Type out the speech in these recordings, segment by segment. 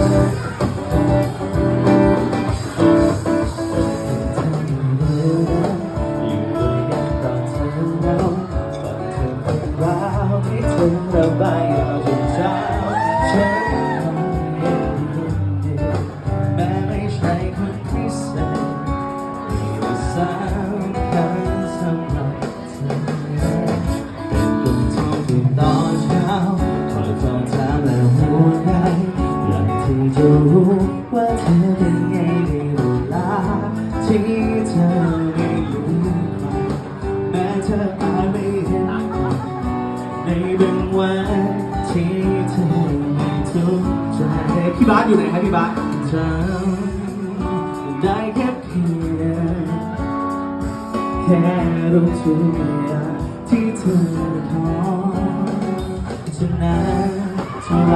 อ ว่าเธอเป็นไงในเวลาที่เธอไม่อยู่แม้เธออาจไม่เห็นในบางวันที่เธอไม่ทุกข์ใจพี่บาสอยู่ไหนครับพี่บาสจำได้แค่เพียงแค่รู้ทุกอย่างที่เธอทำจะนานเท่าไร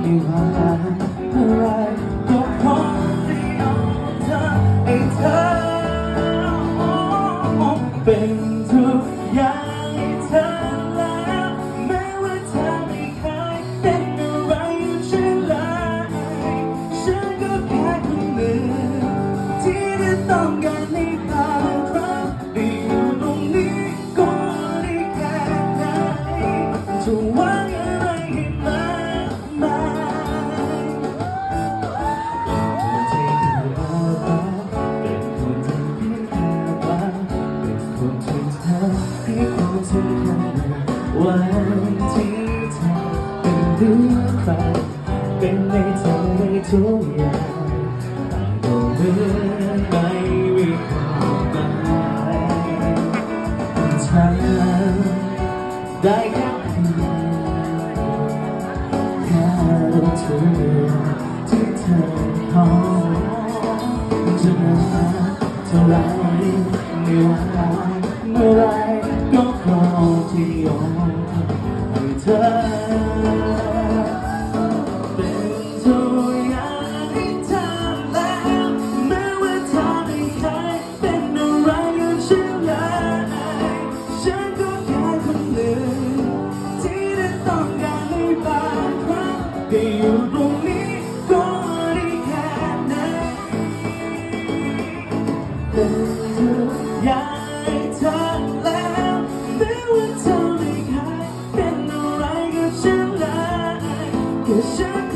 ไม่ว่าอะไร เป็นทุกอย่างให้เธอแล้วแม้ว่าเธอไม่เคยเป็นอะไรใช่ฉันเลยฉันก็แค่คนหนึ่งที่ได้ต้องการในบางครั้งได้อยู่ตรงนี้ก็ได้แค่ไหนจะหวังอะไร เป็นเรื่อใครเป็นในเธอในทุกอย่างต่างก็เหมือนไม่มีความหมายฉันได้แค่เพียงแค่รู้ทุกอที่เธอขอจะนาเท่าไรไม่ว่าเมื่อไรก็พร้อมที่ยอม เธอ เป็นตัวอย่างให้เธอแล้วแม้ว่าเธอไม่เคยเป็นอะไรกับฉันเลยฉันก็แค่คนหนึ่งที่ได้ต้องการให้บางครั้งได้อยู่ตรง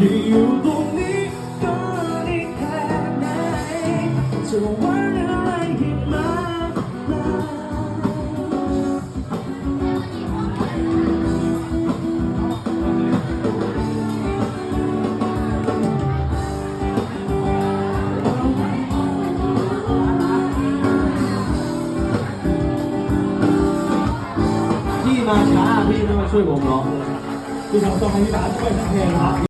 ได้อยู่ตรงนี้ก็ได้แค่ไหนจะหวังอะไรให้มากมายพี่มาช้าพี่ไม่มาช่วยผมร้องเลยคือผมต้องให้พี่บาสช่วยทั้งเพลงครับ